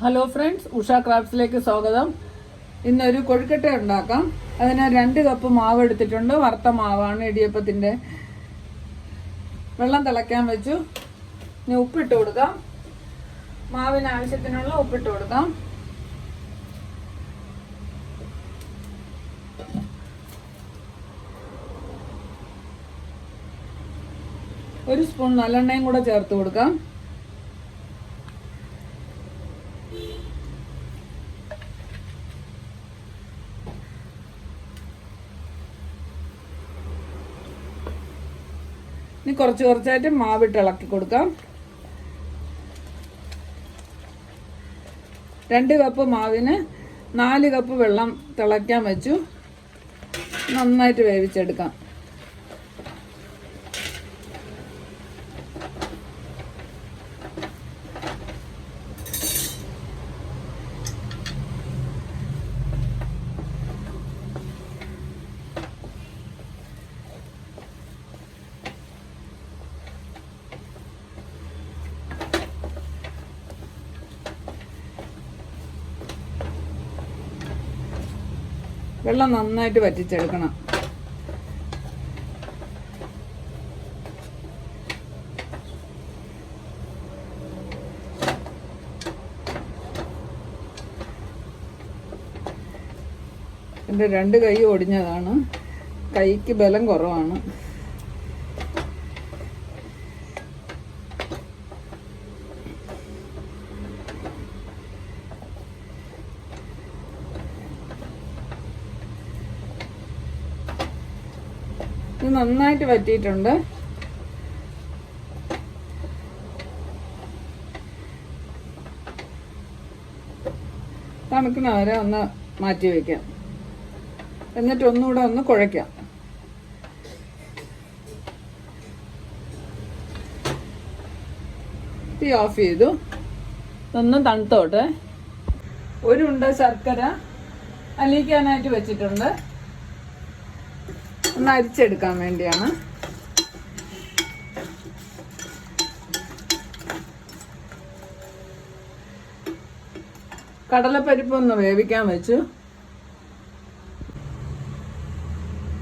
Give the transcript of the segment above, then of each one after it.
Hello friends Usha ക്രാഫ്റ്റ്സിലേക്ക് സ്വാഗതം. ഇന്നൊരു കൊഴുക്കട്ട ഉണ്ടാക്കാം. അതിന് രണ്ട് കപ്പ് മാവ് എടുത്തിട്ടുണ്ട്. വറുത്ത മാവാണ് ഇടിയപ്പത്തിന്റെ വെള്ളം തിളയ്ക്കാൻ വെച്ചു. ഇനി ഉപ്പിട്ട് കൊടുക്കാം. മാവിന് ആവശ്യത്തിനുള്ള ഉപ്പിട്ട് കൊടുക്കാം. ഒരു സ്പൂൺ നല്ലെണ്ണയും കൂടെ ചേർത്ത് കൊടുക്കാം. ഇനി കുറച്ച് കുറച്ചായിട്ട് മാവിട്ട് ഇളക്കി കൊടുക്കാം. രണ്ട് കപ്പ് മാവിന് നാല് കപ്പ് വെള്ളം തിളയ്ക്കാൻ വെച്ചു. നന്നായിട്ട് വേവിച്ചെടുക്കാം. വെള്ളം നന്നായിട്ട് വറ്റിച്ചെടുക്കണം. എന്റെ രണ്ട് കൈ ഒടിഞ്ഞതാണ്. കൈക്ക് ബലം കുറവാണ്. ഇത് നന്നായിട്ട് വറ്റിയിട്ടുണ്ട്. തണുക്കണ വരെ ഒന്ന് മാറ്റി വയ്ക്കാം എന്നിട്ട് ഒന്നുകൂടെ ഒന്ന് കുഴയ്ക്കാം. തീ ഓഫ് ചെയ്തു. ഒന്ന് തണുത്തോട്ടെ. ഒരു ഉണ്ട ശർക്കര അലിയിക്കാനായിട്ട് വെച്ചിട്ടുണ്ട്. ഒന്ന് അരിച്ചെടുക്കാൻ വേണ്ടിയാണ്. കടലപ്പരിപ്പ് ഒന്ന് വേവിക്കാൻ വെച്ചു.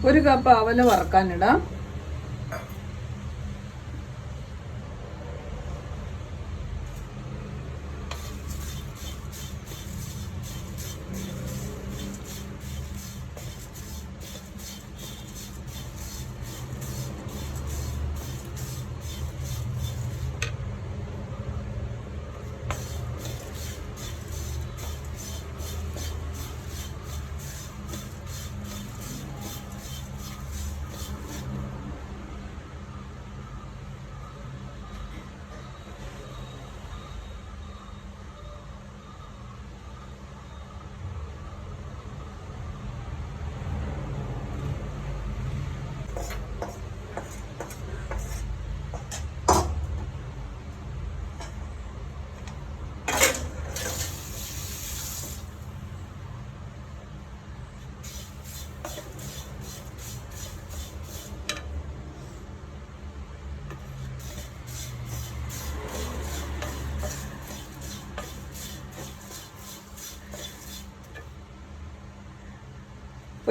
ഒരു കപ്പ് അവൽ വറക്കാനിടാം.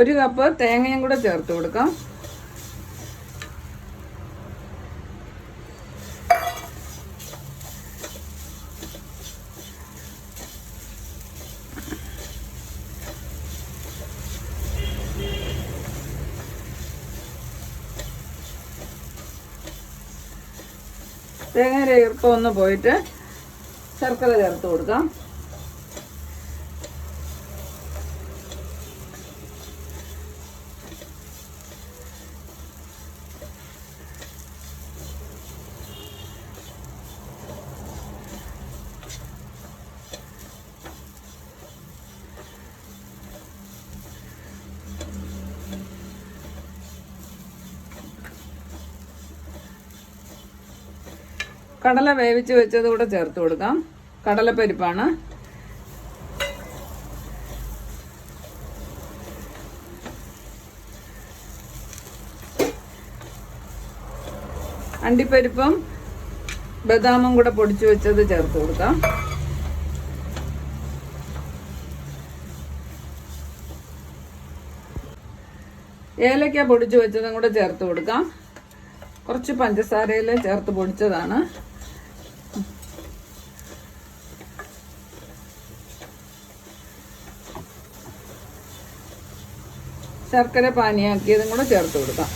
ഒരു കപ്പ് തേങ്ങയും കൂടെ ചേർത്ത് കൊടുക്കാം. തേങ്ങയുടെ ഈർപ്പം ഒന്ന് പോയിട്ട് ശർക്കര ചേർത്ത് കൊടുക്കാം. കടല വേവിച്ച് വെച്ചത് കൂടെ ചേർത്ത് കൊടുക്കാം. കടലപ്പരിപ്പാണ് അണ്ടിപ്പരിപ്പും ബദാമും കൂടെ പൊടിച്ചു വെച്ചത് ചേർത്ത് കൊടുക്കാം. ഏലക്ക പൊടിച്ചു വെച്ചതും കൂടെ ചേർത്ത് കൊടുക്കാം. കുറച്ച് പഞ്ചസാരയിൽ ചേർത്ത് പൊടിച്ചതാണ്. ശർക്കര പാനിയാക്കിയതും കൂടെ ചേർത്ത് കൊടുക്കാം.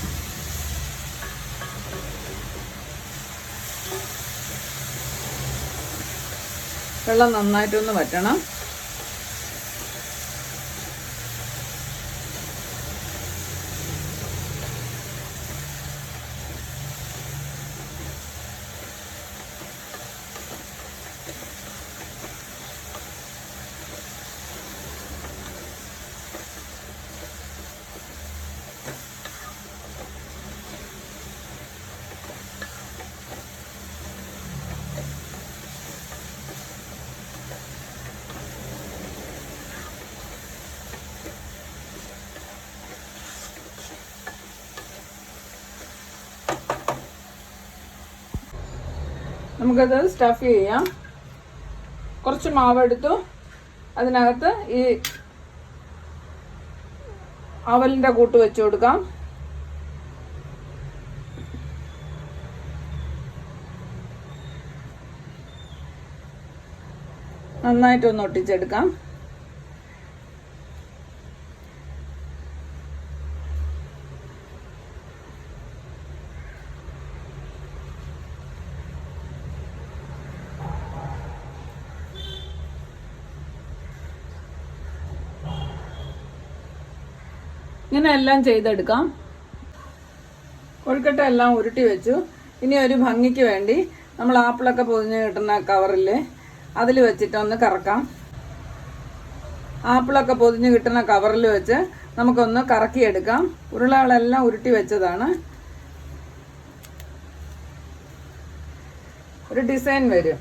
വെള്ളം നന്നായിട്ടൊന്ന് വറ്റണം. നമുക്കത് സ്റ്റഫ് ചെയ്യാം. കുറച്ച് മാവെടുത്തു. അതിനകത്ത് ഈ അവലിന്റെ കൂട്ട് വെച്ച് കൊടുക്കാം. നന്നായിട്ടൊന്ന് ഒട്ടിച്ചെടുക്കാം. ഇങ്ങനെ എല്ലാം ചെയ്തെടുക്കാം. കൊഴുക്കട്ട എല്ലാം ഉരുട്ടി വെച്ചു. ഇനി ഒരു ഭംഗിക്ക് വേണ്ടി നമ്മൾ ആപ്പിളൊക്കെ പൊതിഞ്ഞ് കിട്ടുന്ന കവറിൽ അതിൽ വെച്ചിട്ട് ഒന്ന് കറക്കാം. ആപ്പിളൊക്കെ പൊതിഞ്ഞ് കിട്ടുന്ന കവറിൽ വെച്ച് നമുക്കൊന്ന് കറക്കിയെടുക്കാം. ഉരുളകളെല്ലാം ഉരുട്ടി വെച്ചതാണ്. ഒരു ഡിസൈൻ വരും.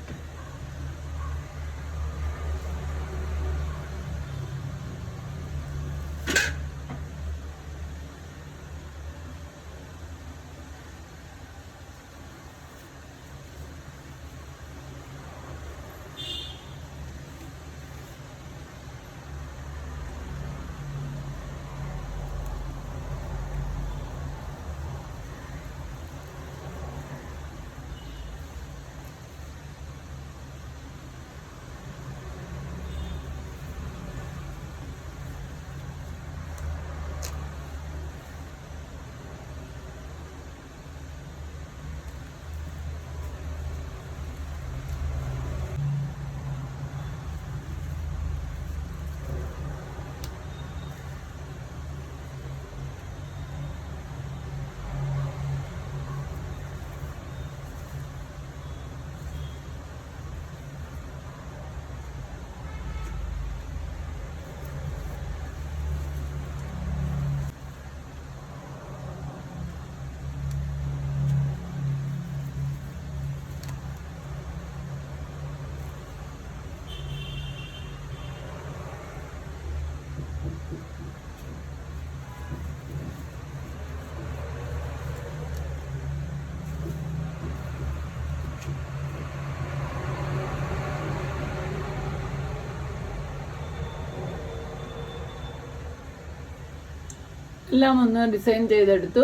എല്ലാം ഒന്ന് ഡിസൈൻ ചെയ്തെടുത്തു.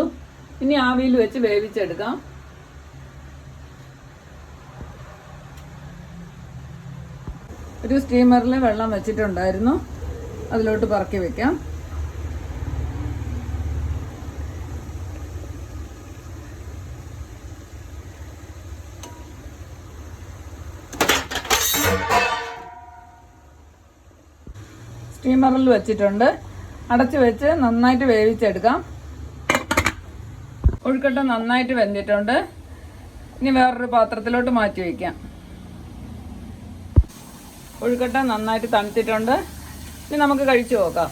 ഇനി ആവിയിൽ വെച്ച് വേവിച്ചെടുക്കാം. ഒരു സ്റ്റീമറിൽ വെള്ളം വെച്ചിട്ടുണ്ടായിരുന്നു. അതിലോട്ട് പറക്കി വെക്കാം. സ്റ്റീമറിൽ വെച്ചിട്ടുണ്ട്. അടച്ചു വെച്ച് നന്നായിട്ട് വേവിച്ചെടുക്കാം. ഒഴുക്കട്ട നന്നായിട്ട് വെന്തിട്ടുണ്ട്. ഇനി വേറൊരു പാത്രത്തിലോട്ട് മാറ്റി വയ്ക്കാം ഒഴുക്കട്ട നന്നായിട്ട് തണുത്തിട്ടുണ്ട്. ഇനി നമുക്ക് കഴിച്ചു നോക്കാം.